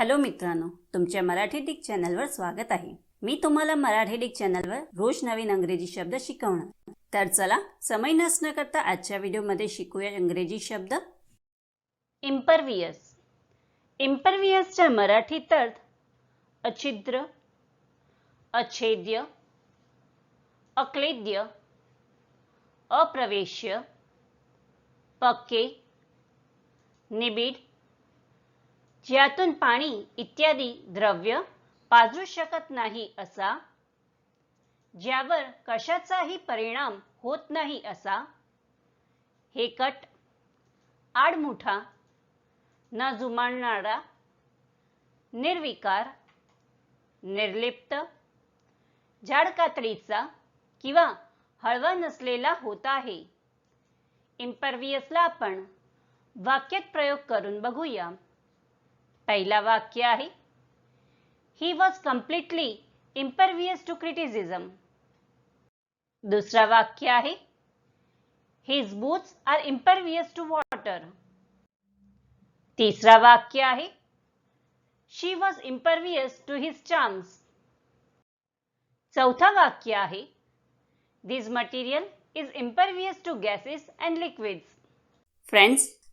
Hello मित्रांनो तुमच्या Marathi Dick चॅनलवर स्वागत आहे. मी तुम्हाला मराठी डिक चॅनलवर रोज नवीन अंग्रेजी शब्द शिकवणार. तर चला समय नसणं करता आजच्या व्हिडिओमध्ये शिकूया इंग्रजी शब्द. इम्परवियस इम्परवियसच्या मराठीत अर्थ अछिद्र अछेद्य अक्लेद्य अप्रवेश्य पक्के निबिड ज्यातून पाणी इत्यादी द्रव्य पाजू शकत नाही असा ज्यावर कशाचाही परिणाम होत नाही असा हेकट आडमुठा न जुमानणारा निर्विकार निर्लिप्त झाड कातडीचा किंवा हळवा नसलेला होत आहे. इम्परवियसला आपण वाक्यात प्रयोग करून बघूया. पहिला वाक्य आहे. He was completely impervious to criticism दुसरा वाक्य आहे. His boots are impervious to water तिसरा वाक्य आहे. She was impervious to his chance चौथा वाक्य आहे. This material is impervious to gases and liquids friends